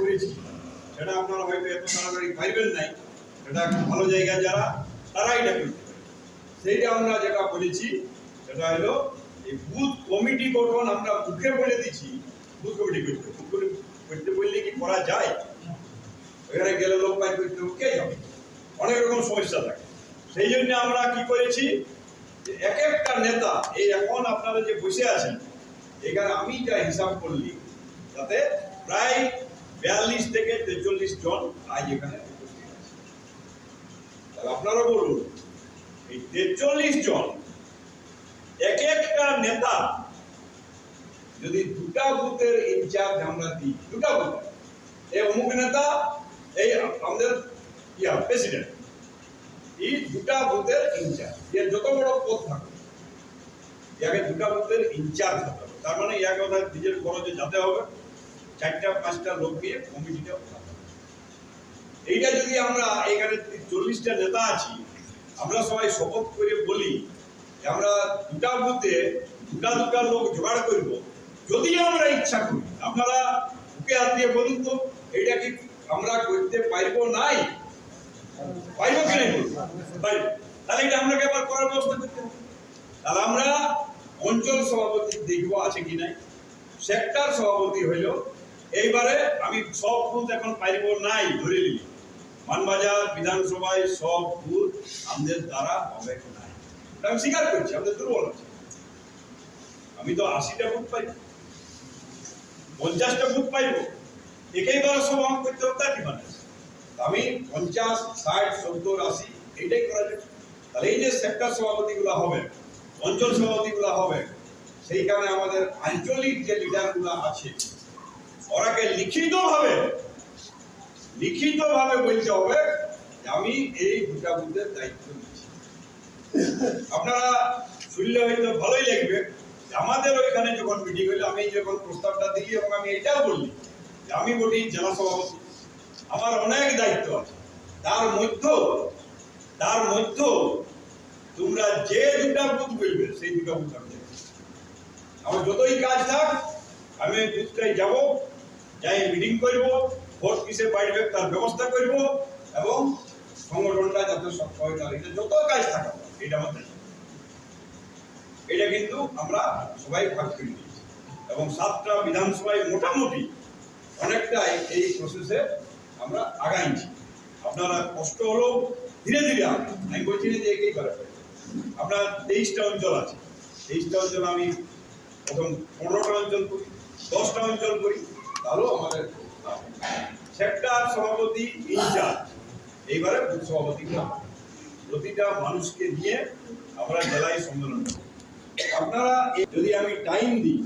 করেছি। সেটা আপনারা হয়তো এত তাড়াতাড়ি পাইবেন নাই। একটা ভালো জায়গা যারা তারা এটা করতে সেইটা আমরা যেটা বলেছি, সেটা হলো এই বুথ কমিটি গঠন আমরা মুখে বলে দিচ্ছি বুথ কমিটি করতে করতে বললে কি করা যায়? এখানে গেলে লোক পাই করতে কে যাবে? অনেক রকম সমস্যা থাকে। সেই জন্য আমরা কি করেছি এক একটা নেতা, এই এখন আপনারা যে বসে আছেন, এখানে আমি যা হিসাব করলি, তাতে প্রায় বিয়াল্লিশ থেকে তেচল্লিশ জন আজ এখানে আপনারা বলুন, এই তেচল্লিশ জন এক একটা নেতা যদি দুটা বুথের ইনচার্জ আমরা দিই, দুটা বুথ, এই অমুক নেতা, এই আমাদের ইয়া প্রেসিডেন্ট, এই দুটা বুথের ইনচার্জ, এর যত বড় পদ থাকুক, ইয়াকে দুটা বুথের ইনচার্জ হতে হবে তার মানে ইয়াকে ওদের নিজের খরচে যেতে হবে। চারটা, পাঁচটা লোক নিয়ে কমিটিটা এইটা যদি আমরা এখানে চল্লিশটা নেতা আছি, আমরা সবাই শপথ করে বলি যে আমরা দুটা বুথে দুটা দুটা লোক জোগাড় করব। যদি আমরা ইচ্ছা করি, আপনারা বুকে হাত দিয়ে বলুন তো, এইটা কি আমরা করতে পারব নাই? পারব কি নাই? তাহলে এটা আমরা আবার করার ব্যবস্থা করতে হবে। তাহলে আমরা অঞ্চল সভাপতি দেখব আছে কি নাই। সেক্টর সভাপতি হইল এইবারে আমি সব বুথ এখন পাইব নাই, ধরে নিলি মানবাজার, বিধানসভায় সব বুথ আমাদের দ্বারা হবে নাই। আমি স্বীকার করছি, আমাদের দুর্বল আছে। আমি তো আশিটা বুথ পাইব। পঞ্চাশটা বুথ পাইব। একেবারে সব আমার করতে হবে, তার কি মানে আছে? আমি পঞ্চাশ, ষাট, সত্তর, আশি, এইটাই করা যাবে। তাহলে এই যে সেক্টর সভাপতিগুলো হবে, অঞ্চল সভাপতিগুলো হবে, সেইখানে আমাদের আঞ্চলিক যে লিডারগুলো আছে ওরাকে লিখিতভাবে লিখিতভাবে বলতে হবে আমি এই দুটা বুথের দায়িত্ব নিচ্ছি আপনারা শুনলে হয়তো ভালোই লাগবে আমাদের ওইখানে যখন মিটিং হইল আমি যখন প্রস্তাবটা দিলি এবং আমি এটাও বললি যে আমি বলি জেলা সভাপতি। আমার অনেক দায়িত্ব আছে। তার মধ্যেও তার মধ্যেও তোমরা যে দুটা বুথ বলবে, সেই দুটা বুথ আমি আমার যতই কাজ থাক, আমি বুথটাই যাব। যাই মিটিং করব ভোট কিসে বাড়বে তার ব্যবস্থা করব এবং সংগঠনটা যাতে সক্ষমতা এটা যত কাজ থাকা এটা আমাদের এটা কিন্তু আমরা সবাই ভাগ করে। এবং সাতটা বিধানসভায় মোটামুটি অনেকটাই এই প্রসেসে আমরা আগাইছি আপনারা কষ্ট হলেও ধীরে ধীরে আমি বলছি না যে একেই করে আপনার তেইশটা অঞ্চল আছে। তেইশটা অঞ্চল আমি প্রথম পনেরোটা অঞ্চল করি, দশটা অঞ্চল করি। তাহলেও আমাদের সেক্টর সভাপতি ইনচার্জ। এইবারে বুথ সভাপতি না প্রতিটা মানুষকে নিয়ে আমরা জেলায় সম্মেলন আপনারা যদি আমি টাইম দিই